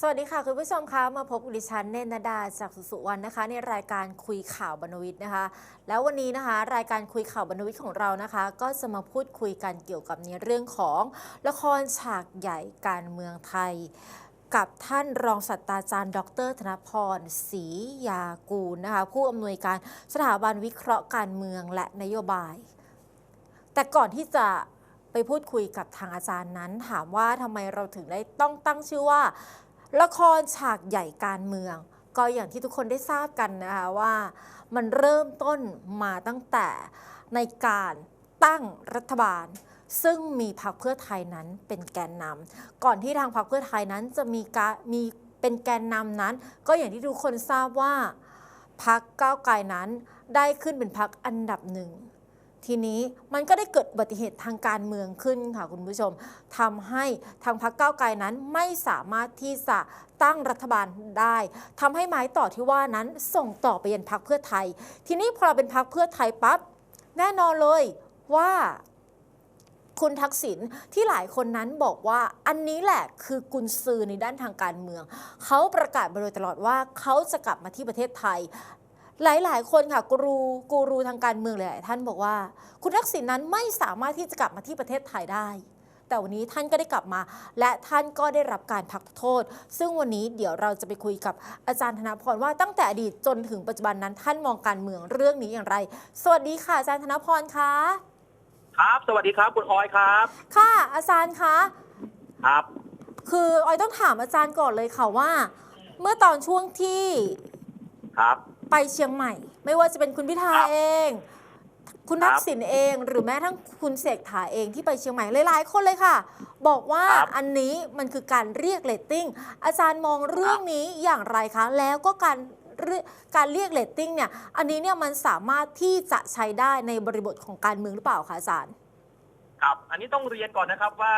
สวัสดีค่ะ คุณผู้ชมคะมาพบกับดิฉันเนนนาดาจากสุสุวรรณนะคะ ในรายการคุยข่าวบรรณวิทย์นะคะ แล้ววันนี้นะคะ รายการคุยข่าวบรรณวิทย์ของเรานะคะ ก็จะมาพูดคุยกันเกี่ยวกับในเรื่องของละครฉากใหญ่การเมืองไทยกับท่านรองศาสตราจารย์ ดร ธนพรศรียากูลนะคะ ผู้อำนวยการสถาบันวิเคราะห์การเมืองและนโยบาย แต่ก่อนที่จะไปพูดคุยกับทางอาจารย์นั้น ถามว่าทำไมเราถึงได้ต้องตั้งชื่อว่า ละครฉากใหญ่การเมือง ก็อย่างที่ทุกคนได้ทราบกันนะคะว่ามันเริ่มต้นมาตั้งแต่ในการตั้งรัฐบาล ซึ่งมีพรรคเพื่อไทยนั้นเป็นแกนนำก่อนที่ทางพรรคเพื่อไทยนั้นจะมีการมีเป็นแกนนำนั้น ก็อย่างที่ทุกคนทราบว่าพรรคก้าวไกลนั้นได้ขึ้นเป็นพรรคอันดับหนึ่ง ทีนี้มันก็ได้เกิดอุบัติเหตุทางการเมืองขึ้นค่ะคุณผู้ชมทำให้ทางพรรคก้าวไกลนั้นไม่สามารถที่จะตั้งรัฐบาลได้ทำให้ไม้ต่อที่ว่านั้นส่งต่อไปยังพรรคเพื่อไทย ทีนี้พอเราเป็นพรรคเพื่อไทยปั๊บแน่นอนเลยว่าคุณทักษิณที่หลายคนนั้นบอกว่าอันนี้แหละคือกุญซือในด้านทางการเมือง เขาประกาศมาโดยตลอดว่าเขาจะกลับมาที่ประเทศไทย หลาย ๆ คนค่ะกูรูกูรูทางการเมืองหลายๆท่านบอกว่า คุณทักษิณนั้นไม่สามารถที่จะกลับมาที่ประเทศไทยได้ แต่วันนี้ท่านก็ได้กลับมา และท่านก็ได้รับการพักโทษ ซึ่งวันนี้เดี๋ยวเราจะไปคุยกับอาจารย์ธนพรว่าตั้งแต่อดีตจนถึงปัจจุบันนั้นท่านมองการเมืองเรื่องนี้อย่างไร สวัสดีค่ะอาจารย์ธนพรคะครับ สวัสดีครับคุณออยครับ ค่ะ อาจารย์คะครับ คือออยต้องถามอาจารย์ก่อนเลยค่ะว่า เมื่อตอนช่วงที่ครับ ไปเชียงใหม่ ไม่ว่าจะเป็นคุณพิธาครับเอง คุณครับทักษิณเอง หรือแม้ทั้งคุณเสกถาเองที่ไปเชียงใหม่หลายๆคนเลยค่ะ บอกว่าครับอันนี้มันคือการเรียกเรตติ้งอาจารย์มองเรื่องนี้อย่างไรคะ แล้วก็การเรียการเรียกเรตติ้งเนี่ย อันนี้เนี่ยมันสามารถที่จะใช้ได้ในบริบทของการเมืองหรือเปล่าคะอาจารย์ ครับ อันนี้ต้องเรียนก่อนนะครับว่า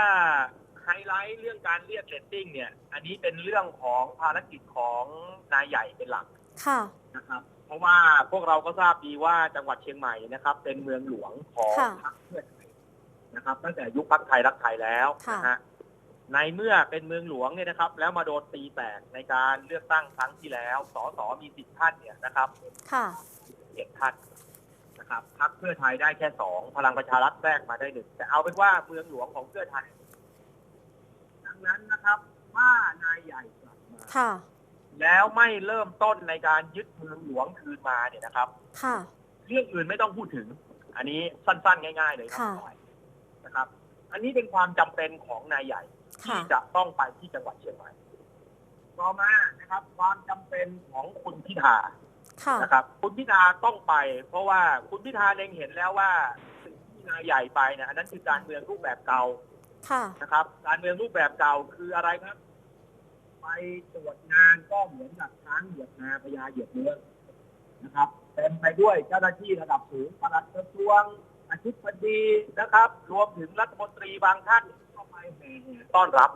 ไฮไลท์เรื่องการเรียกเรตติ้งเนี่ย อันนี้เป็นเรื่องของภารกิจของนายใหญ่เป็นหลัก ค่ะ นะครับ เพราะว่าพวกเราก็ทราบดีว่าจังหวัดเชียงใหม่นะครับ เป็นเมืองหลวงของค่ะ พรรคเพื่อไทยนะครับ ตั้งแต่ยุคพรรคไทยรักไทยแล้วค่ะนะฮะในเมื่อเป็นเมืองหลวงเนี่ยนะครับ แล้วมาโดนตีแตกในการเลือกตั้งครั้งที่แล้วสสมีสิบท่านเนี่ยนะครับ ค่ะ เจ็ดท่านนะครับพักเพื่อไทยได้แค่สองพลังประชารัฐแทรกมาได้หนึ่งแต่เอาเป็นว่าเมืองหลวงของเพื่อไทย ดังนั้นนะครับว่านายใหญ่กลับมาค่ะ แล้วไม่เริ่มต้นในการยึดเมืองหลวงคืนมาเนี่ยนะครับ ค่ะ เรื่องอื่นไม่ต้องพูดถึง อันนี้สั้นๆ ง่าย ๆ เลยครัค่ะบนะครับ อันนี้เป็นความจำเป็นของนายใหญ่ที่ค่ะจะต้องไปที่จังหวัดเชียงใหม่ต่อมานะครับ ความจำเป็นของคุณพิธาค่ะนะครับ คุณพิธาต้องไป เพราะว่าคุณพิธาเล็งเห็นแล้วว่าสิ่งที่นายใหญ่ไปเนี่ยอันนั้นคือการเมืองรูปแบบเก่าค่ะนะครับ การเมืองรูปแบบเก่าคืออะไรครับ ไปตรวจงานก็เหมือนกับช้างเหยียบนาพญาเหยียบเนื้อนะครับเต็มไปด้วยเจ้าหน้าที่ระดับสูงปลัดกระทรวงอธิบดีนะครับ รวมถึงรัฐมนตรีบางท่านก็ไปแห่ต้อนรับ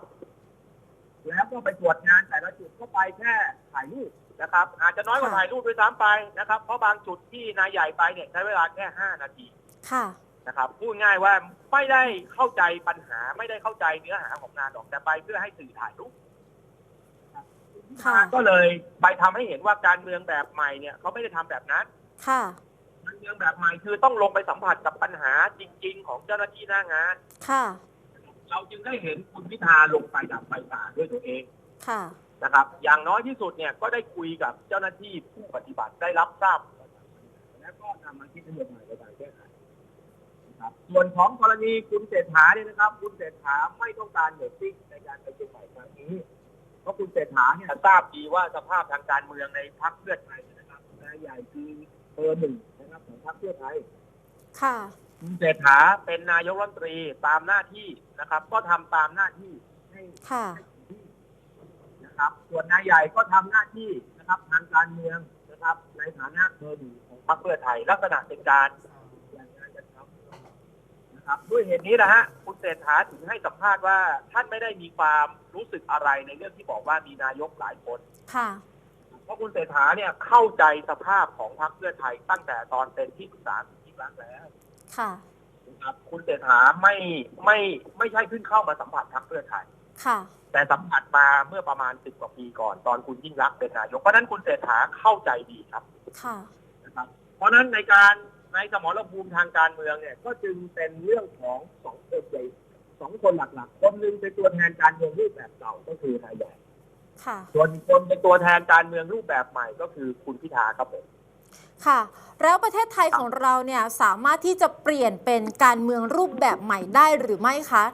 แล้วก็ไปตรวจงานแต่ละจุดก็ไปแค่ถ่ายรูปนะครับ อาจจะน้อยกว่าค่ะถ่ายรูปด้วยซ้ำไปนะครับ เพราะบางจุดที่นายใหญ่ไปเนี่ยใช้เวลาแค่ห้านาทีค่ะนะครับพูดง่ายว่าไม่ได้เข้าใจปัญหาไม่ได้เข้าใจเนื้อหาของงานหรอกแต่ไปเพื่อให้สื่อถ่ายรูป ค่ะ ก็เลยไปทำให้เห็นว่าการเมืองแบบใหม่เนี่ยเขาไม่ได้ทำแบบนั้น ค่ะการเมืองแบบใหม่คือต้องลงไปสัมผัสกับปัญหาจริง ๆ ของเจ้าหน้าที่หน้างาน ค่ะ เราจึงได้เห็นคุณพิธาลงไปดับไฟป่าด้วยตัวเอง ค่ะ นะครับ อย่างน้อยที่สุดเนี่ยก็ได้คุยกับเจ้าหน้าที่ผู้ปฏิบัติได้รับทราบ แล้วก็นำมาคิดนโยบายในการแก้ไขนะครับส่วนของกรณีคุณเศรษฐาเนี่ยนะครับ คุณเศรษฐาไม่ต้องการเรตติ้งในการไปเชียงใหม่ครั้งนี้เพ ราะคุณเศรษฐาเนี่ยทราบดีว่าสภาพทางการเมืองในพรรคเพื่อไทยเนี่ยนะครับนายใหญ่คือเบอร์หนึ่งนะครับของพรรคเพื่อไทย ค่ะ คุณเศรษฐาเป็นนายกรัฐมนตรีตามหน้าที่นะครับ ก็ทำตามหน้าที่ให้ค่ะนะครับ ส่วนนายใหญ่ก็ทำหน้าที่นะครับทางการเมืองนะครับ ในฐานะเบอร์หนึ่งของพรรคเพื่อไทย ลักษณะเป็นการแบ่งงานกันทำนะ ครับด้วยเหตุนี้นะฮะคุณเศรษฐาถึงให้สัมภาษณ์ว่าท่านไม่ได้มีความรู้สึกอะไรในเรื่องที่บอกว่ามีนายกหลายคนค่ะเพราะคุณเศรษฐาเนี่ยเข้าใจสภาพของพรรคเพื่อไทยตั้งแต่ตอนเป็นที่ปรึกษาที่ครั้งแล้วค่ะนะครับคุณเศรษฐาไม่ไม่ไม่ใช่เพิ่งเข้ามาสัมผัสพรรคเพื่อไทยค่ะแต่สัมผัสมาเมื่อประมาณสิบกว่าปีก่อน ตอนคุณยิ่งรักษณ์เป็นนายกเพราะฉะนั้นคุณเศรษฐาเข้าใจดีครับ ค่ะนะครับเพราะฉะนั้นในการ ในสมรภูมิทางการเมืองเนี่ย ก็จึงเป็นเรื่องของสองคนใหญ่สองคนหลักๆ คนหนึ่งเป็นตัวแทนการเมืองรูปแบบเก่าก็คือนายใหญ่ค่ะส่วนอีกคนเป็นตัวแทนการเมืองรูปแบบใหม่ก็คือคุณพิธาครับผมค่ะ แล้วประเทศไทยของเราเนี่ยสามารถที่จะเปลี่ยนเป็นการเมืองรูปแบบใหม่ได้หรือไม่คะ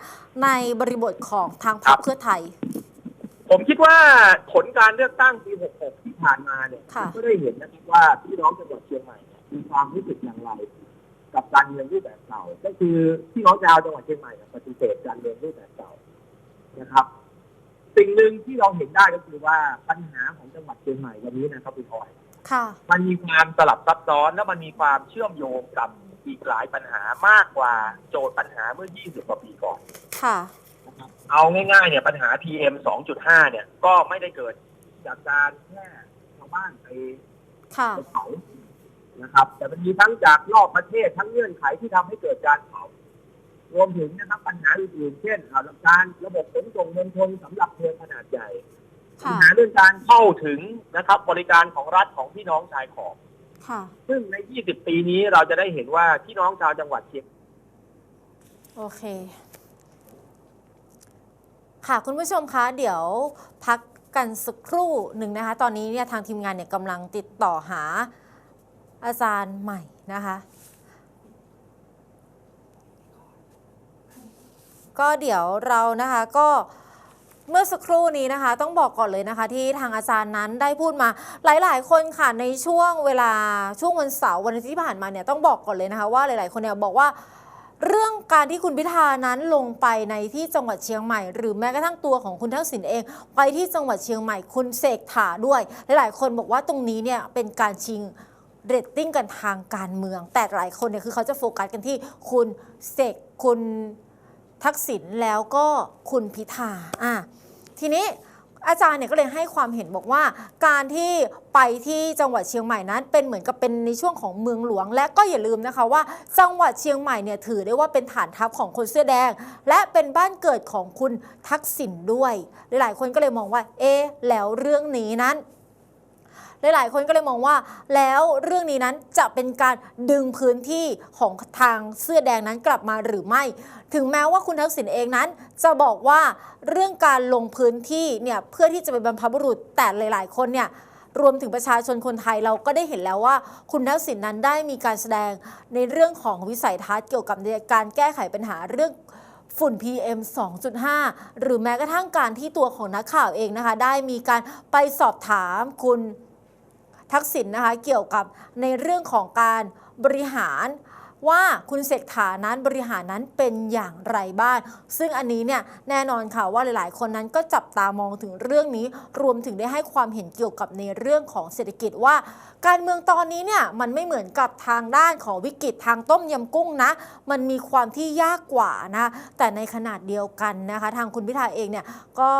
ในบริบทของทางพรรคเพื่อไทย ผมคิดว่าผลการเลือกตั้งปี 66 ที่ผ่านมาเนี่ยค่ะก็ได้เห็นนะครับว่าพี่น้องจังหวัดเชียงใหม่เนี่ย มีความรู้สึกอย่างไร กับการเมืองรูปแบบเก่า ก็คือพี่น้องชาวจังหวัดเชียงใหม่เนี่ยปฏิเสธการเมืองรูปแบบเก่านะครับ สิ่งหนึ่งที่เราเห็นได้ก็คือว่าปัญหาของจังหวัดเชียงใหม่วันนี้นะครับคุณพลอยค่ะมันมีความสลับซับซ้อนและมันมีความเชื่อมโยงกับอีกหลายปัญหามากกว่าโจทย์ปัญหาเมื่อ 20 กว่าปีก่อน ค่ะนะครับเอาง่ายๆ เนี่ยปัญหา PM 2.5 เนี่ย ก็ไม่ได้เกิดจากการแค่ชาวบ้านไปค่ะไปเผา นะครับ แต่มันมีทั้งจากนอกประเทศทั้งเงื่อนไขที่ทำให้เกิดการเผารวมถึงนะครับปัญหาอื่นๆเช่นอ่าการระบบขนส่งมวลชนสำหรับเมืองขนาดใหญ่ปัญค่ะหาเรื่องการเข้าถึงนะครับ บริการของรัฐของพี่น้องชายขอบค่ะซึ่งใน 20 ปีนี้เราจะได้เห็นว่าพี่น้องชาวจังหวัดเชียงโอเค ค่ะคุณผู้ชมคะเดี๋ยวพักกันสักครู่หนึ่งนะคะ ตอนนี้เนี่ยทางทีมงานเนี่ยกำลังติดต่อหา อาจารย์ใหม่นะคะก็เดี๋ยวเรานะคะก็เมื่อสักครู่นี้นะคะ ต้องบอกก่อนเลยนะคะ ที่ทางอาจารย์นั้นได้พูดมาหลาย ๆ คนค่ะในช่วงเวลาช่วงวันเสาร์วันอาทิตย์ที่ผ่านมาเนี่ยต้องบอกก่อนเลยนะคะว่าหลาย ๆ คนเนี่ยบอกว่า เรื่องการที่คุณพิธานั้นลงไปในที่จังหวัดเชียงใหม่ หรือแม้กระทั่งตัวของคุณทักษิณเอง ไปที่จังหวัดเชียงใหม่ คุณเสกถาด้วย หลาย ๆ คนบอกว่าตรงนี้เนี่ยเป็นการชิง เรตติ้งกันทางการเมือง แต่หลายคนเนี่ยคือเขาจะโฟกัสกันที่คุณเสกคุณทักษิณแล้วก็คุณพิธาอะทีนี้อาจารย์เนี่ยก็เลยให้ความเห็นบอกว่า การที่ไปที่จังหวัดเชียงใหม่นั้น เป็นเหมือนกับเป็นในช่วงของเมืองหลวง และก็อย่าลืมนะคะว่า จังหวัดเชียงใหม่เนี่ยถือได้ว่าเป็นฐานทัพของคนเสื้อแดง และเป็นบ้านเกิดของคุณทักษิณด้วย หลายๆ คนก็เลยมองว่า เอ๊แล้วเรื่องนี้นั้น หลาย ๆ คนก็เลยมองว่า แล้วเรื่องนี้นั้นจะเป็นการดึงพื้นที่ของทางเสื้อแดงนั้นกลับมาหรือไม่ ถึงแม้ว่าคุณทักษิณเองนั้น จะบอกว่าเรื่องการลงพื้นที่เนี่ยเพื่อที่จะไปบรรพบุรุษแต่หลาย ๆ คนเนี่ยรวมถึงประชาชนคนไทยเราก็ได้เห็นแล้วว่า คุณทักษิณนั้นได้มีการแสดงในเรื่องของวิสัยทัศน์เกี่ยวกับการแก้ไขปัญหาเรื่องฝุ่น PM 2.5 หรือแม้กระทั่งการที่ตัวของนักข่าวเองนะคะ ได้มีการไปสอบถามคุณ ทักษิณนะคะเกี่ยวกับในเรื่องของการบริหารว่าคุณเศรษฐานั้นบริหารนั้นเป็นอย่างไรบ้าง ซึ่งอันนี้เนี่ยแน่นอนค่ะว่าหลาย ๆ คนนั้นก็จับตามองถึงเรื่องนี้ รวมถึงได้ให้ความเห็นเกี่ยวกับในเรื่องของเศรษฐกิจว่า การเมืองตอนนี้เนี่ยมันไม่เหมือนกับทางด้านของวิกฤตทางต้มยำกุ้งนะ มันมีความที่ยากกว่านะ แต่ในขนาดเดียวกันนะคะ ทางคุณพิธาเองเนี่ยก็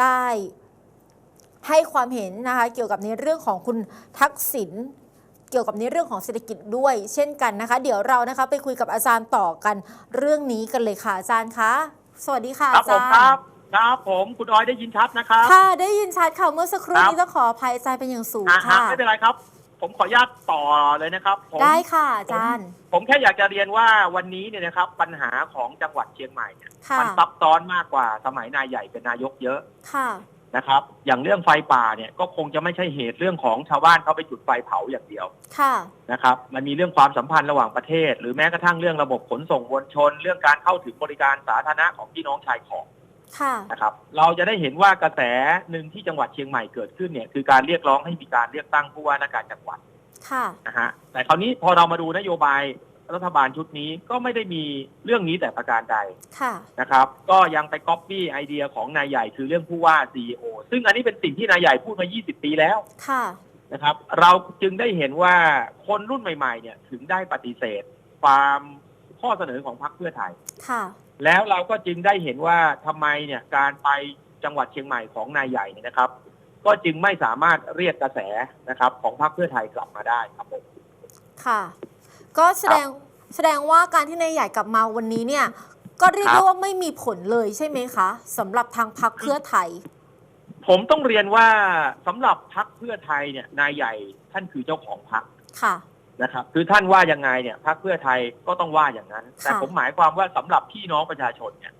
ได้ ให้ความเห็นนะคะเกี่ยวกับในเรื่องของคุณทักษิณเกี่ยวกับในเรื่องของเศรษฐกิจด้วย เช่นกันนะคะ เดี๋ยวเรานะคะไปคุยกับอาจารย์ต่อกันเรื่องนี้กันเลยค่ะอาจารย์คะสวัสดีค่ะครับอาผจามรย์ครับครับผมคุณออยได้ยินชัดนะครับค่ะได้ยินชัดค่ะเมื่อสักครู่ครับนี้ต้องขออภัยอาจารย์เป็นอย่างสูงอ่าฮะค่ะไม่เป็นไรครับ ผมขออนุญาตต่อเลยนะครับผมได้ค่ะอาจารย์ ผมแค่อยากจะเรียนว่าวันนี้เนี่ยนะครับ ปัญหาของจังหวัดเชียงใหม่เนี่ยค่ะมัซับซ้อนมากกว่าสมัยนายใหญ่เป็นนายกเยอะค่ะ นะครับ อย่างเรื่องไฟป่าเนี่ยก็คงจะไม่ใช่เหตุเรื่องของชาวบ้านเขาไปจุดไฟเผาอย่างเดียวค่ะนะครับ มันมีเรื่องความสัมพันธ์ระหว่างประเทศ หรือแม้กระทั่งเรื่องระบบขนส่งมวลชน เรื่องการเข้าถึงบริการสาธารณะของพี่น้องชายขอบค่ะนะครับ เราจะได้เห็นว่ากระแสหนึ่งที่จังหวัดเชียงใหม่เกิดขึ้นเนี่ยคือการเรียกร้องให้มีการเลือกตั้งผู้ว่าราชการจังหวัดค่ะนะฮะแต่คราวนี้พอเรามาดูนโยบาย รัฐบาลชุดนี้ก็ไม่ได้มีเรื่องนี้แต่ประการใดค่ะ นะครับ ก็ยังไปก๊อปปี้ไอเดียของนายใหญ่คือเรื่องผู้ว่า CEO ซึ่งอันนี้เป็นสิ่งที่นายใหญ่พูดมา 20 ปีแล้วค่ะนะครับ เราจึงได้เห็นว่าคนรุ่นใหม่ ๆ เนี่ยถึงได้ปฏิเสธ ความข้อเสนอของพรรคเพื่อไทยค่ะ แล้วเราก็จึงได้เห็นว่าทำไมเนี่ยการไปจังหวัดเชียงใหม่ของนายใหญ่เนี่ยนะครับ ก็จึงไม่สามารถเรียกกระแสนะครับ ของพรรคเพื่อไทยกลับมาได้ครับผมค่ะ ก็แสดงแสดงว่าการที่นายใหญ่กลับมาวันนี้เนี่ย ก็เรียกครัได้บว่าไม่มีผลเลยใช่ไหมคะสำหรับทางพักเพื่อไทย ผมต้องเรียนว่าสำหรับพักเพื่อไทยเนี่ย นายใหญ่ท่านคือเจ้าของพักค่ะนะครับ คือท่านว่ายังไงเนี่ยพักเพื่อไทยก็ต้องว่าอย่างนั้น แต่ค่ะผมหมายความว่าสำหรับพี่น้องประชาชนเนี่ย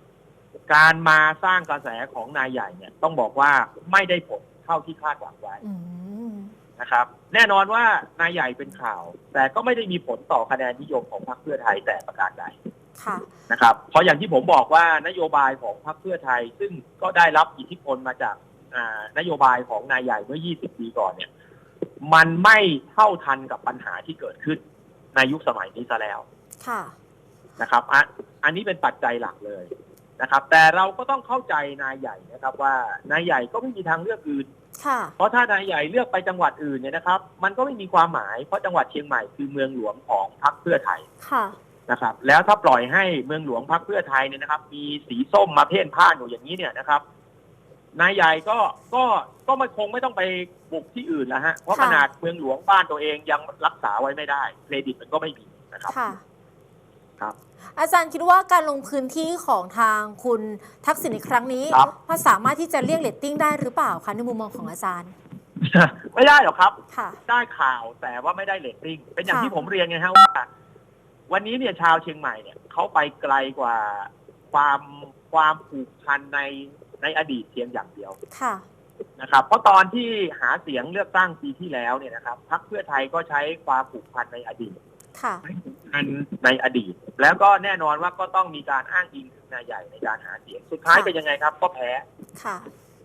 การมาสร้างกระแสของนายใหญ่เนี่ย ต้องบอกว่าไม่ได้ผลเท่าที่คาดหวังไว้อืม นะครับ แน่นอนว่านายใหญ่เป็นข่าว แต่ก็ไม่ได้มีผลต่อคะแนนนิยมของพรรคเพื่อไทยแต่ประการใดค่ะนะครับ เพราะอย่างที่ผมบอกว่านโยบายของพรรคเพื่อไทย ซึ่งก็ได้รับอิทธิพลมาจากอ่านโยบายของนายใหญ่เมื่อ 20 ปีก่อนเนี่ย มันไม่เท่าทันกับปัญหาที่เกิดขึ้นในยุคสมัยนี้ซะแล้วค่ะนะครับอันอันนี้เป็นปัจจัยหลักเลยนะครับ แต่เราก็ต้องเข้าใจนายใหญ่นะครับ ว่านายใหญ่ก็ไม่มีทางเลือกอื่นค่ะ เพราะถ้านายใหญ่เลือกไปจังหวัดอื่นเนี่ยนะครับ มันก็ไม่มีความหมายเพราะจังหวัดเชียงใหม่คือเมืองหลวงของพรรคเพื่อไทยค่ะนะครับ แล้วถ้าปล่อยให้เมืองหลวงพรรคเพื่อไทยเนี่ยนะครับ มีสีส้มมาเพ่นพ่านอยู่อย่างนี้เนี่ยนะครับนายใหญ่ก็ก็ก็ไม่คงไม่ต้องไปบุกที่อื่นแล้วฮะเพราะค่ะขนาดเมืองหลวงบ้านตัวเองยังรักษาไว้ไม่ได้เครดิตมันก็ไม่มีนะครับค่ะครับอาจารย์คิดว่าการลงพื้นที่ของทางคุณทักษิณในครั้งนี้ครับพอสามารถที่จะเรียกเลตติ้งได้หรือเปล่าคะในมุมมองของอาจารย์ไม่ได้หรอกครับ ค่ะ ได้ข่าวแต่ว่าไม่ได้เรตติ้ง เป็นอย่างค่ะ ที่ผมเรียนไงฮะว่า วันนี้เนี่ยชาวเชียงใหม่เนี่ยเขาไปไกลกว่าความความผูกพันในในอดีตเพียงอย่างเดียวค่ะ นะครับ เพราะตอนที่หาเสียงเลือกตั้งปีที่แล้วเนี่ยนะครับพรรคเพื่อไทยก็ใช้ความผูกพันในอดีตค่ะ พันในอดีต แล้วก็แน่นอนว่าก็ต้องมีการอ้างอิงถึงนายใหญ่ในการหาเสียง สุดท้ายค่ะเป็นยังไงครับ ก็แพ้ค่ะ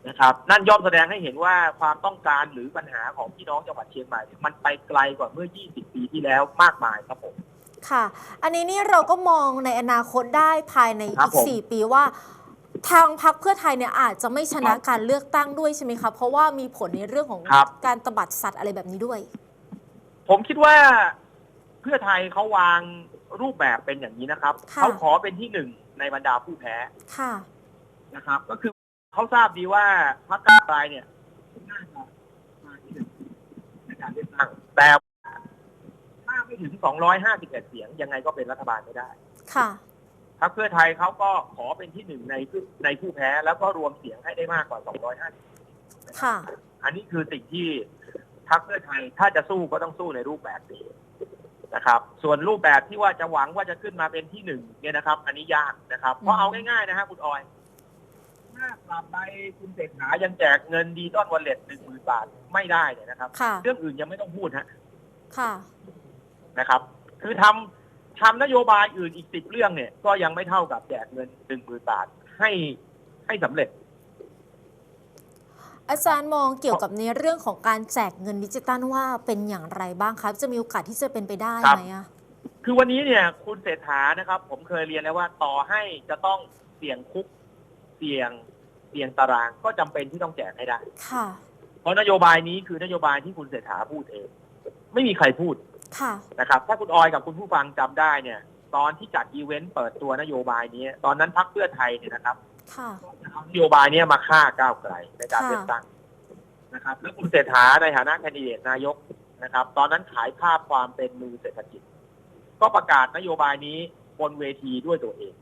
นะครับ นั่นย่อมแสดงให้เห็นว่าความต้องการหรือปัญหาของพี่น้องจังหวัดเชียงใหม่เนี่ยมันไปไกลกว่าเมื่อ 20 ปีที่แล้วมากมายครับผมค่ะ อันนี้นี่เราก็มองในอนาคตได้ภายในครัอีบกผมสี่ปีว่าทางพรรคเพื่อไทยเนี่ยอาจจะไม่ชนะการเลือกตั้งด้วยใช่ไหมคะเพราะว่ามีผลในเรื่องของครับการตบัดสัตว์อะไรแบบนี้ด้วย ผมคิดว่า เพื่อไทยเขาวางรูปแบบเป็นอย่างนี้นะครับค่ะเขาขอเป็นที่หนึ่งในบรรดาผู้แพ้ค่ะนะครับ ก็คือเขาทราบดีว่าพรรคก้าวไกลเนี่ยน่าจะมาที่หนึ่งในการเลือกตั้งแต่ถ้าไม่ถึง 251 เสียงยังไงก็เป็นรัฐบาลไม่ได้ ค่ะพรรคเพื่อไทยเขาก็ขอเป็นที่หนึ่งในผู้ในผู้แพ้แล้วก็รวมเสียงให้ได้มากกว่า 250ค่ะ อันนี้คือสิ่งที่พรรคเพื่อไทยถ้าจะสู้ก็ต้องสู้ในรูปแบบนี้ นะครับ ส่วนรูปแบบที่ว่าจะหวังว่าจะขึ้นมาเป็นที่หนึ่งเนี่ยนะครับ อันนี้ยากนะครับ เพราะเอาง่ายๆนะฮะคุณออยถ้าปรับไปคุณเศรษฐายังแจกเงินดีต้อนวันเล็ตหนึ่งหมื่นบาทไม่ได้เนี่ยนะครับ ค่ะเรื่องอื่นยังไม่ต้องพูดฮะค่ะนะครับ คือทำทำนโยบายอื่นอีกสิบเรื่องเนี่ย ก็ยังไม่เท่ากับแจกเงินหนึ่งหมื่นบาทให้ให้สำเร็จ อาจารย์มองเกี่ยวกับในเรื่องของการแจกเงินดิจิตัลว่าเป็นอย่างไรบ้างครับ จะมีโอกาสที่จะเป็นไปได้ครับไหมอะคือวันนี้เนี่ยคุณเศรษฐานะครับ ผมเคยเรียนแล้วว่าต่อให้จะต้องเสี่ยงคุกเสี่ยงเสี่ยงตารางก็จำเป็นที่ต้องแจกให้ได้ค่ะ เพราะนโยบายนี้คือนโยบายที่คุณเศรษฐาพูดเอง ไม่มีใครพูดค่ะนะครับ ถ้าคุณออยกับคุณผู้ฟังจำได้เนี่ย ตอนที่จัดอีเวนต์เปิดตัวนโยบายนี้ ตอนนั้นพักเพื่อไทยเนี่ยนะครับ ค่ะ เอานโยบายเนี้มาฆ่าก้าวไกลในการค่ะ เลือกตั้งนะครับ แล้วคุณเศรษฐาในฐานะแคนดิเดตนายกนะครับ ตอนนั้นขายภาพความเป็นมือเศรษฐกิจ ก็ประกาศนโยบายนี้บนเวทีด้วยตัวเอง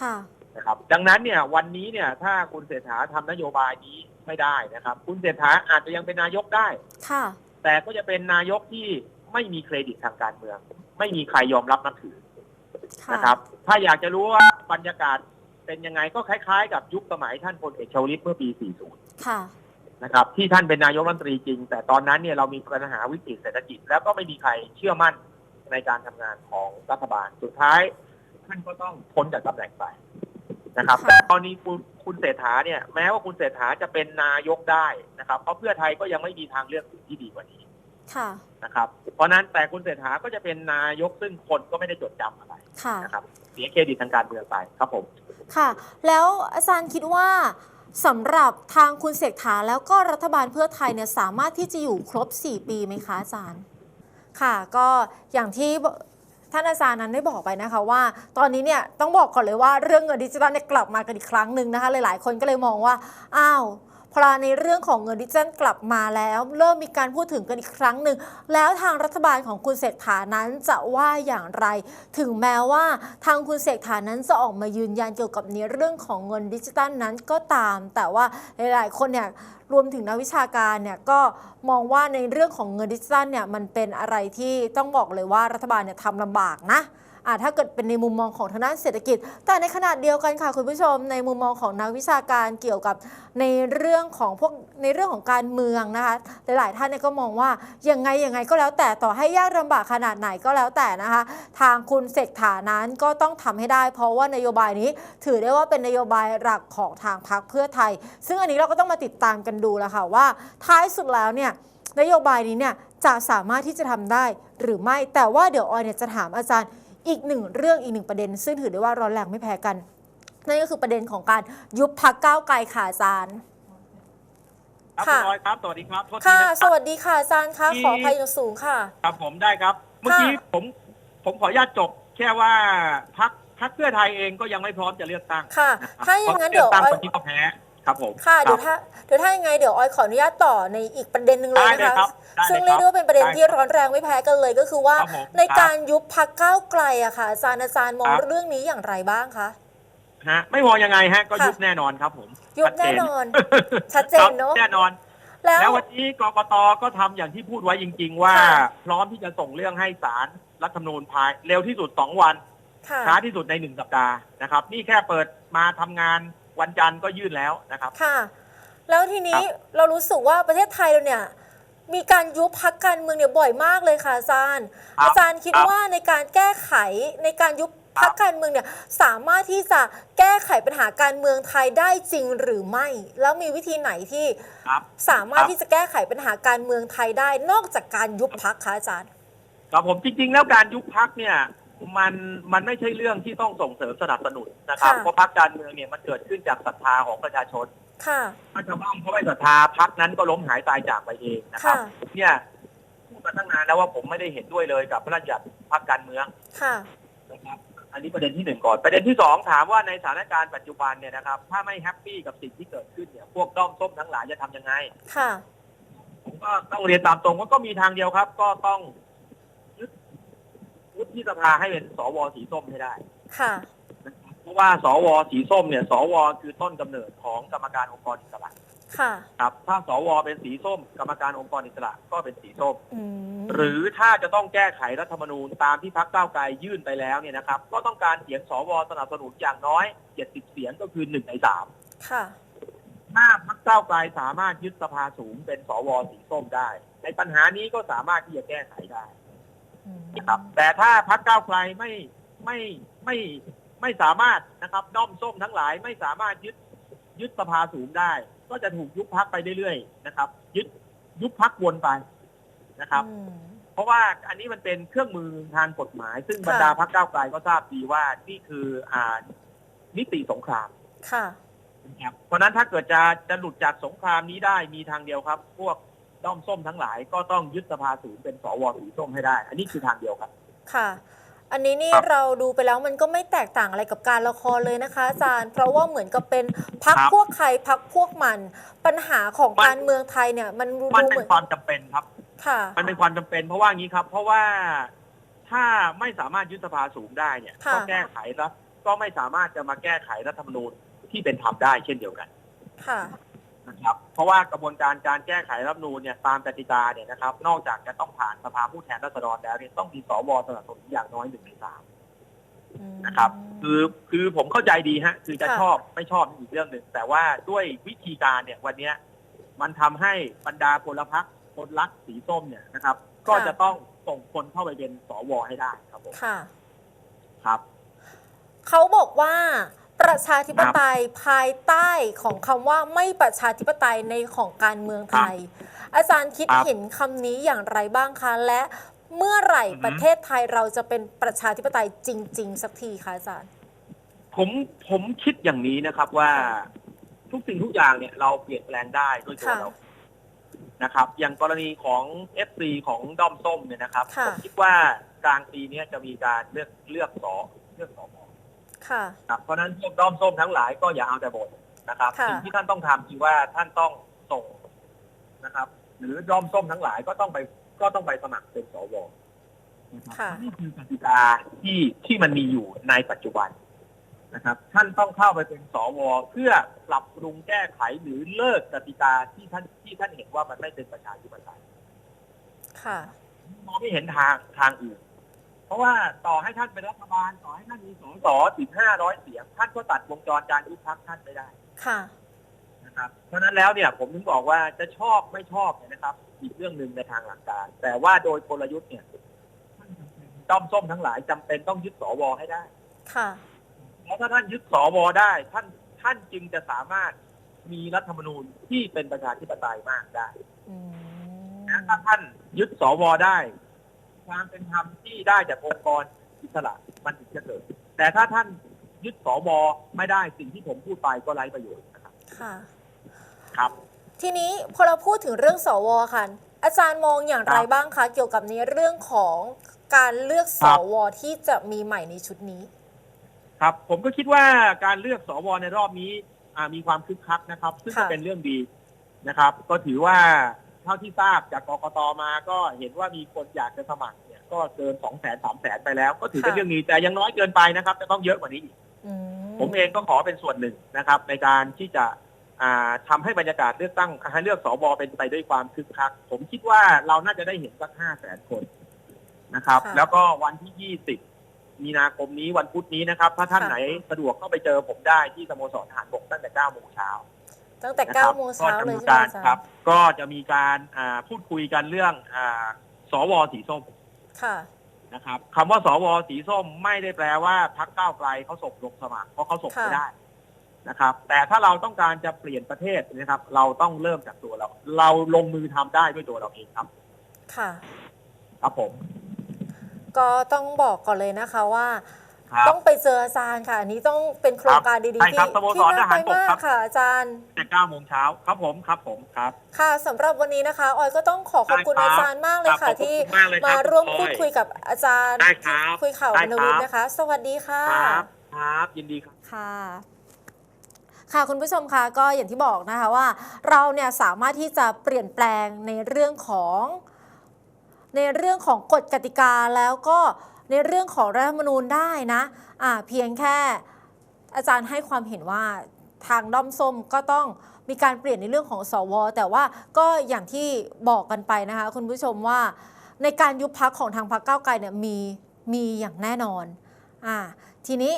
ค่ะ นะครับ ดังนั้นเนี่ยวันนี้เนี่ยถ้าคุณเศรษฐาทำนโยบายนี้ไม่ได้นะครับ คุณเศรษฐาอาจจะยังเป็นนายกได้ ค่ะ แต่ก็จะเป็นนายกที่ไม่มีเครดิตทางการเมือง ไม่มีใครยอมรับนับถือค่ะ นะครับ ถ้าอยากจะรู้ว่าบรรยากาศ เป็นยังไงก็คล้ายๆ กับยุคสมัยท่านพลเอกชวลิตเมื่อปี 40 ค่ะ นะครับ ที่ท่านเป็นนายกรัฐมนตรีจริง แต่ตอนนั้นเนี่ยเรามีปัญหาวิกฤตเศรษฐกิจ แล้วก็ไม่มีใครเชื่อมั่นในการทำงานของรัฐบาล สุดท้ายท่านก็ต้องพ้นจากตำแหน่งไปนะครับค่ะแต่ตอนนี้คุณคุณเศรษฐาเนี่ยแม้ว่าคุณเศรษฐาจะเป็นนายกได้นะครับ เพราะเพื่อไทยก็ยังไม่มีทางเลือกอื่นที่ดีกว่านี้ค่ะนะครับ เพราะฉะนั้นแต่คุณเศรษฐาก็จะเป็นนายกซึ่งคนก็ไม่ได้จดจำอะไรค่ะนะครับ เสียเครดิตทางการเมืองไปครับผม ค่ะ แล้วอาจารย์คิดว่าสำหรับทางคุณเสกฐาแล้วก็รัฐบาลเพื่อไทยเนี่ยสามารถที่จะอยู่ครบ 4 ปีไหมคะอาจารย์ค่ะ ก็อย่างที่ท่านอาจารย์นั้นได้บอกไปนะคะว่า ตอนนี้เนี่ยต้องบอกก่อนเลยว่าเรื่องเงินดิจิทัลเนี่ยกลับมากันอีกครั้งหนึ่งนะคะหลายๆ คนก็เลยมองว่าอ้าว พอในเรื่องของเงินดิจิทัลกลับมาแล้ว เริ่มมีการพูดถึงกันอีกครั้งหนึ่ง แล้วทางรัฐบาลของคุณเศรษฐานั้นจะว่าอย่างไร ถึงแม้ว่าทางคุณเศรษฐานั้นจะออกมายืนยันเกี่ยวกับในเรื่องของเงินดิจิทัลนั้นก็ตาม แต่ว่าหลายๆคนเนี่ยรวมถึงนักวิชาการเนี่ยก็มองว่าในเรื่องของเงินดิจิทัลเนี่ยมันเป็นอะไรที่ต้องบอกเลยว่ารัฐบาลเนี่ยทำลำบากนะ ถ้าเกิดเป็นในมุมมองของทางด้านเศรษฐกิจ แต่ในขณะเดียวกันค่ะคุณผู้ชม ในมุมมองของนักวิชาการเกี่ยวกับในเรื่องของพวกในเรื่องของการเมืองนะคะ หลาย ๆ ท่านก็มองว่ายังไงยังไงก็แล้วแต่ต่อให้ยากลำบากขนาดไหนก็แล้วแต่นะคะ ทางคุณเศรษฐานั้นก็ต้องทำให้ได้ เพราะว่านโยบายนี้ถือได้ว่าเป็นนโยบายหลักของทางพรรคเพื่อไทย ซึ่งอันนี้เราก็ต้องมาติดตามกันดูแล้วค่ะว่าท้ายสุดแล้วเนี่ยนโยบายนี้เนี่ยจะสามารถที่จะทำได้หรือไม่แต่ว่าเดี๋ยวออยเนี่ยจะถามอาจารย์ อีกหนึ่งเรื่องอีกหนึ่งประเด็น ซึ่งถือได้ว่าร้อนแรงไม่แพ้กัน นั่นก็คือประเด็นของการยุบพักก้าวไกลค่ะอาจารย์ครับค่ะคุณออยครับ สวัสดีครับโทษทีค่ะ นะสวัสดีค่ะอาจารย์ค่ะขออภัยอย่างสูงค่ะ ครับผมได้ครับ เมื่อกี้ผมผมขออนุญาตจบ แค่ว่าพักพักเพื่อไทยเองก็ยังไม่พร้อมจะเลือกตั้งค่ะนะครับถ้าอย่างนั้นพระเดี๋ยว ลือกตั้งออยคนที่ก็แพ้ ครับผมค่ะเดี๋ยวครับ ถ้าเดี๋ยวถ้ายังไงเดี๋ยวออยขออนุญาตต่อในอีกประเด็นหนึ่งเลยได้นะเลยคะ ครับได้ซึ่งเลยเรียกครับได้ว่าเป็นประเด็นได้ที่ร้อนแรงไม่แพ้กันเลยก็คือว่า ครับผมในครับการยุบพักก้าวไกลอะค่ะอาจารย์อาจารย์มองครับ เรื่องนี้อย่างไรบ้างคะ ฮะไม่มองยังไงฮะก็ค่ะยุบแน่นอนครับผมยุบแน่นอนชัดเจนเนอะ ครับแน่นอน แล้วแล้ววันนี้กกตก็ทำอย่างที่พูดไว้จริง ๆ ว่า ค่ะ พร้อมที่จะส่งเรื่องให้ศาลรัฐธรรมนูญภายเร็วที่สุดสองวันค่ะ ช้าที่สุดในหนึ่งสัปดาห์นะครับ นี่แค่เปิดมาทำงาน วันจันทร์ก็ยื่นแล้วนะครับ ค่ะ แล้วทีนี้เรารู้สึกว่าประเทศไทยเราเนี่ย มีการยุบพักการเมืองเนี่ยบ่อยมากเลยค่ะอาจารย์ครับอาจารย์คิดครับว่าในการแก้ไขในการยุบพักการเมืองเนี่ยสามารถที่จะแก้ไขปัญหาการเมืองไทยได้จริงหรือไม่ แล้วมีวิธีไหนที่ครับสามารถครับที่จะแก้ไขปัญหาการเมืองไทยได้นอกจากการยุบพักคะอาจารย์ครับผมจริงๆ แล้วการยุบพักเนี่ย มันมันไม่ใช่เรื่องที่ต้องส่งเสริมสนับสนุนนะครับ ค่ะ เพราะพักการเมืองเนี่ยมันเกิดขึ้นจากศรัทธาของประชาชน ค่ะ ถ้าชาวบ้านเขาไม่ศรัทธาพักนั้นก็ล้มหายตายจากไปเองนะครับค่ะ ผมเนี่ยพูดมาตั้งนานแล้วว่าผมไม่ได้เห็นด้วยเลยกับพระราชบัญญัติพักการเมือง ค่ะ นะครับอันนี้ประเด็นที่หนึ่งก่อน ประเด็นที่สองถามว่าในสถานการณ์ปัจจุบันเนี่ยนะครับ ถ้าไม่แฮปปี้กับสิ่งที่เกิดขึ้นเนี่ย พวกด้อมส้มทั้งหลายจะทำยังไง ค่ะ ผมก็ต้องเรียนตามตรงว่าก็มีทางเดียวครับ ก็ต้องยึด วุฒิสภาให้เป็นสวสีส้มให้ได้ ค่ะนะครับเพราะว่าสวสีส้มเนี่ย สวคือต้นกำเนิดของกรรมการองค์กรอิสระค่ะ ครับ ถ้าสวเป็นสีส้ม กรรมการองค์กรอิสระก็เป็นสีส้มอืมหรือถ้าจะต้องแก้ไขรัฐธรรมนูญตามที่พรรคก้าวไกลยื่นไปแล้วเนี่ยนะครับ ก็ต้องการเสียงสวสนับสนุนอย่างน้อย70เสียงก็คือหนึ่งในสามค่ะ ถ้าพรรคก้าวไกลสามารถยึดสภาสูงเป็นสวสีส้มได้ ในปัญหานี้ก็สามารถที่จะแก้ไขได้อืม นะครับ แต่ถ้าพรรคก้าวไกลไม่ไม่ไม่ไม่สามารถนะครับด้อมส้มทั้งหลายไม่สามารถยึดยึดสภาสูงได้ ก็จะถูกยุบพักไปเรื่อยๆนะครับ ยึดยุบพักวนไปนะครับอืมเพราะว่าอันนี้มันเป็นเครื่องมือทางกฎหมาย ซึ่งค่ะบรรดาพรรคก้าวไกลก็ทราบดีว่านี่คืออ่านิติสงครามค่ะนะครับเพราะฉะนั้นถ้าเกิดจะจะหลุดจากสงครามนี้ได้มีทางเดียวครับ พวก ด้อมส้มทั้งหลายก็ต้องยึดสภาสูงเป็นสวสีส้มให้ได้ อันนี้คือทางเดียวครับ ค่ะ อันนี้นี่ครับเราดูไปแล้วมันก็ไม่แตกต่างอะไรกับการละครเลยนะคะอาจารย์ เพราะว่าเหมือนกับเป็นพักครับพวกใครพักพวกมัน ปัญหาของมันการเมืองไทยเนี่ยมันดูมันเหเป็มืนอนความจำเป็นครับ ค่ะมันเป็นความจำเป็น เพราะว่างี้ครับ เพราะว่าถ้าไม่สามารถยึดสภาสูงได้เนี่ยค่ะก็แก้ไขแล้วก็ไม่สามารถจะมาแก้ไขรัฐธรรมนูญที่เป็นธรรมได้เช่นเดียวกัน ค่ะ นะครับ เพราะว่ากระบวนการการแก้ไขรัฐธรรมนูญเนี่ยตามกติกาเนี่ยนะครับ นอกจากจะต้องผ่านสภาผู้แทนราษฎรแล้วเนี่ยต้องมีสวสนับสนุนอย่างน้อยหนึ่งในสามอืมนะครับ คือคือผมเข้าใจดีฮะ คือจะค่ะชอบไม่ชอบนี่อีกเรื่องหนึ่งแต่ว่าด้วยวิธีการเนี่ยวันเนี้ยมันทำให้บรรดาพลพรรคคนรักสีส้มเนี่ยนะครับ ก็จะต้องส่งคนเข้าไปเป็นสวให้ได้ครับผมค่ะ ครับเขาบอกว่า ประชาธิปไตยภายใต้ของคำว่าไม่ประชาธิปไตยในของการเมืองไทย อาจารย์คิดครับเห็นคำนี้อย่างไรบ้างคะ และเมื่อไหร่อือฮึประเทศไทยเราจะเป็นประชาธิปไตยจริง ๆ สักทีคะอาจารย์ ผมผมคิดอย่างนี้นะครับว่าทุกสิ่งทุกอย่างเนี่ยเราเปลี่ยนแปลงได้ด้วยตัวค่ะเรานะครับ อย่างกรณีของเอฟซีของด้อมส้มเนี่ยนะครับค่ะผมคิดว่ากลางปีเนี้จะมีการเลือกเลือกสอเลือกสอ ค่ะ ครับเพราะฉะนั้นพวกด้อมส้มทั้งหลายก็อย่าเอาแต่บ่นนะครับค่ะ สิ่งที่ท่านต้องทำคือว่าท่านต้องส่งนะครับ หรือด้อมส้มทั้งหลายก็ต้องไปก็ต้องไปสมัครเป็นสวนะครับค่ะ นี่คือกติกาที่ที่มันมีอยู่ในปัจจุบันนะครับ ท่านต้องเข้าไปเป็นสวเพื่อปรับปรุงแก้ไขหรือเลิกกติกาที่ท่านที่ท่านเห็นว่ามันไม่เป็นประชาธิปไตย ค่ะ มองไม่เห็นทางทางอื่น เพราะว่าต่อให้ท่านเป็นรัฐบาลต่อให้ท่านมีสสถึงห้าร้อยเสียงท่านก็ตัดวงจรการยุบพักท่านไม่ได้ค่ะ นะครับเพราะฉะนั้นแล้วเนี่ยผมถึงบอกว่าจะชอบไม่ชอบเนี่ยนะครับ อีกเรื่องหนึ่งในทางหลักการ แต่ว่าโดยกลยุทธ์เนี่ยท่านจำเป็นด้อมส้มทั้งหลายจำเป็นต้องยึดสวให้ได้ ค่ะแล้วถ้าท่านยึดสวได้ ท่านท่านจึงจะสามารถมีรัฐธรรมนูญที่เป็นประชาธิปไตยมากได้อืมนะถ้าท่านยึดสวได้ ความเป็นธรรมที่ได้จากองค์กรอิสระมันถึงจะเกิด แต่ถ้าท่านยึดสวไม่ได้สิ่งที่ผมพูดไปก็ไร้ประโยชน์นะครับค่ะครับ ทีนี้พอเราพูดถึงเรื่องสวค่ะอาจารย์มองอย่างไรครับบ้างคะเกี่ยวกับในเรื่องของการเลือกสครับวที่จะมีใหม่ในชุดนี้ ครับ ผมก็คิดว่าการเลือกสวในรอบนี้อ่ามีความคึกคักนะครับ ซึ่งก็ค่ะเป็นเรื่องดีนะครับ ก็ถือว่าเท่าที่ทราบจากกกตมาก็เห็นว่ามีคนอยากจะสมัครเนี่ยก็เกินสองแสนสามแสนไปแล้ว ก็ถือเป็นเรื่องดีแต่ยังน้อยเกินไปนะครับ จะต้องเยอะกว่านี้อีกอืผมเองก็ขอเป็นส่วนหนึ่งนะครับ ในการที่จะอ่าทำให้บรรยากาศเลือกตั้งให้เลือกสวเป็นไปด้วยความคึกคัก ผมคิดว่าเราน่าจะได้เห็นสักห้าแสนคนนะครับค่ะแล้วก็วันที่ยี่สิบมีนาคมนี้วันพุธนี้นะครับ ถ้าท่านค่ะไหนสะดวกก็ไปเจอผมได้ที่สโมสรทหารบกตั้งแต่เก้าโมงเช้า ตั้งแต่นะครั9โมงเช้าก็จะเลยมีใช่ไหมการอาจารครับย์ก็จะมีการอ่าพูดคุยกันเรื่องอ่าสวสีส้มค่ะนะครับคำว่าสวสีส้มไม่ได้แปลว่าพักก้าวไกลเขาส่งลงสมัครเพราะเขาส่งไม่ค่ะได้นะครับ แต่ถ้าเราต้องการจะเปลี่ยนประเทศนะครับ เราต้องเริ่มจากตัวเรา เราลงมือทำได้ด้วยตัวเราเองครับ ค่ะ ครับผม ก็ต้องบอกก่อนเลยนะคะว่า ครับ ต้องไปเจออาจารย์ค่ะ อันนี้ต้องเป็นโครงการดีใช่ๆที่ครับสโมสที่รน่าทไปหารบกมาครักบค่ะอาจารย์ แต่เก้าโมงเช้าครับผมครับผมครับ ค่ะสำหรับวันนี้นะคะ ออยก็ต้องขอขอบคุณได้ครับอาจารย์มากเลยครัค่ะบขอบคุณที่มากเลยครับมาร่วมคุณพูดออยคุยกับอาจารย์ได้ครับที่คุยข่าวได้วรรณครับวิทย์นะคะ สวัสดีค่ะ ครับครับยินดีครับ ค่ะ ค่ะคุณผู้ชมคะก็อย่างที่บอกนะคะว่า เราเนี่ยสามารถที่จะเปลี่ยนแปลงในเรื่องของ ในเรื่องของกฎกติกาแล้วก็ ในเรื่องของรัฐธรรมนูญได้นะอ่าเพียงแค่อาจารย์ให้ความเห็นว่าทางด้อมส้มก็ต้องมีการเปลี่ยนในเรื่องของสว แต่ว่าก็อย่างที่บอกกันไปนะคะ คุณผู้ชมว่าในการยุบพักของทางพรรคก้าไกลเนี่ยมีมีอย่างแน่นอนอ่าทีนี้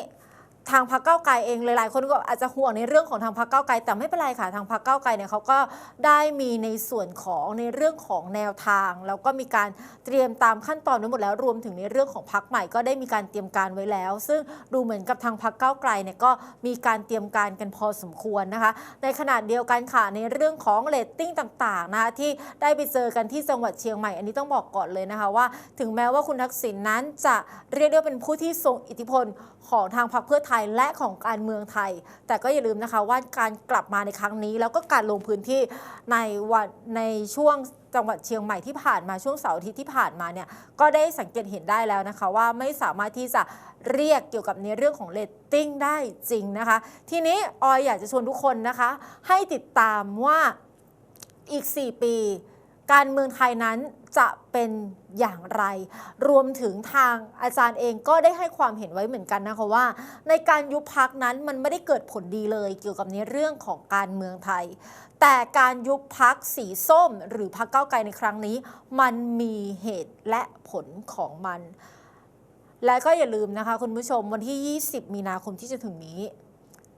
ทางพรรคก้าไกลเองหลายๆ คนก็อาจจะห่วงในเรื่องของทางพรรคก้าไกลแต่ไม่เป็นไรค่ะทางพรรคก้าไกลเนี่ยเขาก็ได้มีในส่วนของในเรื่องของแนวทางแล้วก็มีการเตรียมตามขั้นตอนไว้หมดแล้วรวมถึงในเรื่องของพรรคใหม่ก็ได้มีการเตรียมการไว้แล้ว ซึ่งดูเหมือนกับทางพรรคก้าไกลเนี่ยก็มีการเตรียมการกันพอสมควรนะคะ ในขณะเดียวกันค่ะในเรื่องของเรตติ้งต่างๆนะคะที่ได้ไปเจอกันที่จังหวัดเชียงใหม่ อันนี้ต้องบอกก่อนเลยนะคะว่า ถึงแม้ว่าคุณทักษิณนั้นจะเรียกได้ว่าเป็นผู้ที่ทรงอิทธิพล ของทางพรรคเพื่อไทยและของการเมืองไทย แต่ก็อย่าลืมนะคะว่าการกลับมาในครั้งนี้ แล้วก็การลงพื้นที่ในวันในช่วงจังหวัดเชียงใหม่ที่ผ่านมาช่วงเสาร์อาทิตย์ที่ผ่านมาเนี่ยก็ได้สังเกตเห็นได้แล้วนะคะ ว่าไม่สามารถที่จะเรียกเกี่ยวกับในเรื่องของเรตติ้งได้จริงนะคะ ทีนี้ออยอยากจะชวนทุกคนนะคะ ให้ติดตามว่าอีก 4 ปี การเมืองไทยนั้นจะเป็นอย่างไร รวมถึงทางอาจารย์เองก็ได้ให้ความเห็นไว้เหมือนกันนะคะว่า ในการยุบพักนั้นมันไม่ได้เกิดผลดีเลยเกี่ยวกับในเรื่องของการเมืองไทย แต่การยุบพักสีส้ม หรือพักเก้าไกลในครั้งนี้ มันมีเหตุและผลของมัน และก็อย่าลืมนะคะคุณผู้ชมวันที่ 20 มีนาคมที่จะถึงนี้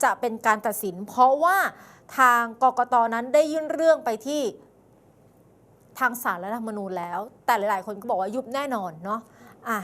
จะเป็นการตัดสิน เพราะว่าทางกกตนั้นได้ยื่นเรื่องไปที่ ทางศาลรัฐธรรมนูญแล้ว แต่หลาย ๆ คนก็บอกว่ายุบแน่นอนเนาะอะ